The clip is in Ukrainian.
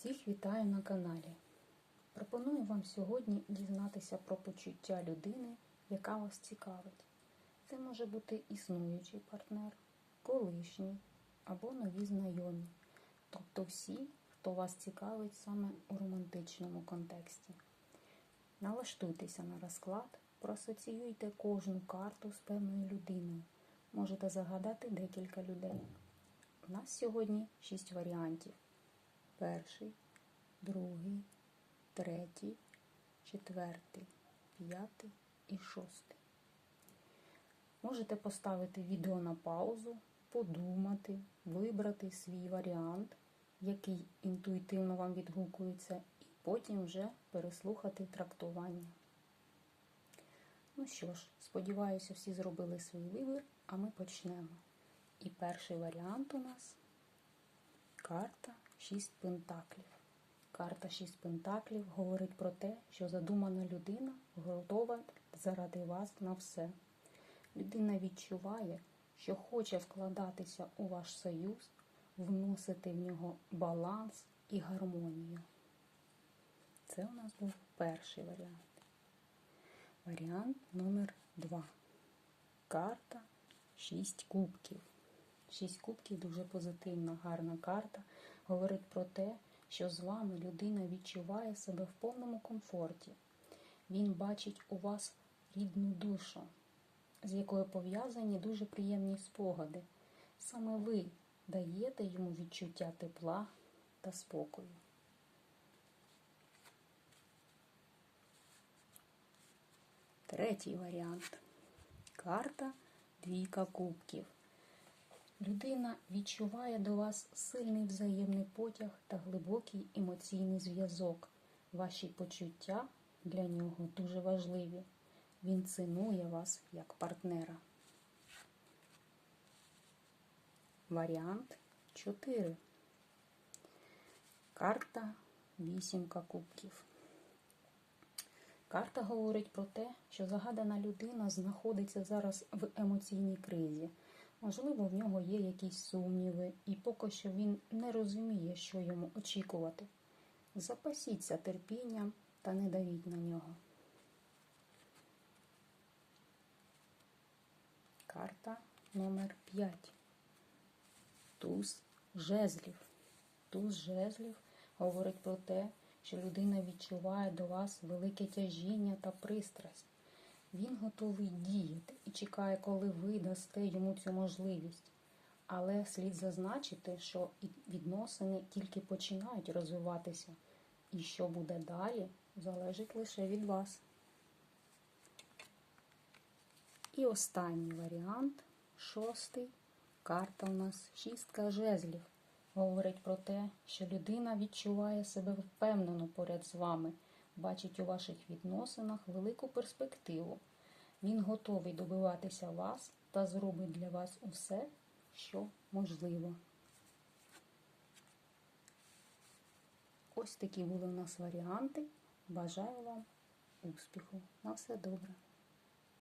Всіх вітаю на каналі. Пропоную вам сьогодні дізнатися про почуття людини, яка вас цікавить. Це може бути існуючий партнер, колишній або нові знайомі, тобто всі, хто вас цікавить саме у романтичному контексті. Налаштуйтеся на розклад, проасоціюйте кожну карту з певною людиною. Можете загадати декілька людей. У нас сьогодні шість варіантів перший, другий, третій, четвертий, п'ятий і шостий. Можете поставити відео на паузу, подумати, вибрати свій варіант, який інтуїтивно вам відгукується, і потім вже переслухати трактування. Ну що ж, сподіваюся, всі зробили свій вибір, а ми почнемо. І перший варіант у нас карта 6 пентаклів. Карта 6 пентаклів говорить про те, що задумана людина готова заради вас на все. Людина відчуває, що хоче вкладатися у ваш союз, вносити в нього баланс і гармонію. Це у нас був перший варіант. Варіант номер 2. Карта 6 кубків. Шість кубків дуже позитивна, гарна карта. Говорить про те, що з вами людина відчуває себе в повному комфорті. Він бачить у вас рідну душу, з якою пов'язані дуже приємні спогади. Саме ви даєте йому відчуття тепла та спокою. Третій варіант. Карта Двійка кубків. Людина відчуває до вас сильний взаємний потяг та глибокий емоційний зв'язок. Ваші почуття для нього дуже важливі. Він цінує вас як партнера. Варіант 4. Карта вісімка кубків. Карта говорить про те, що загадана людина знаходиться зараз в емоційній кризі. Можливо, в нього є якісь сумніви, і поки що він не розуміє, що йому очікувати. Запасіться терпінням та не давіть на нього. Карта номер 5. Туз жезлів. Туз жезлів говорить про те, що людина відчуває до вас велике тяжіння та пристрасть. Він готовий діяти і чекає, коли ви дасте йому цю можливість. Але слід зазначити, що відносини тільки починають розвиватися, і що буде далі, залежить лише від вас. І останній варіант, шостий, карта у нас шістка жезлів. Говорить про те, що людина відчуває себе впевнено поряд з вами бачить у ваших відносинах велику перспективу. Він готовий добиватися вас та зробить для вас усе, що можливо. Ось такі були у нас варіанти. Бажаю вам успіху. На все добре.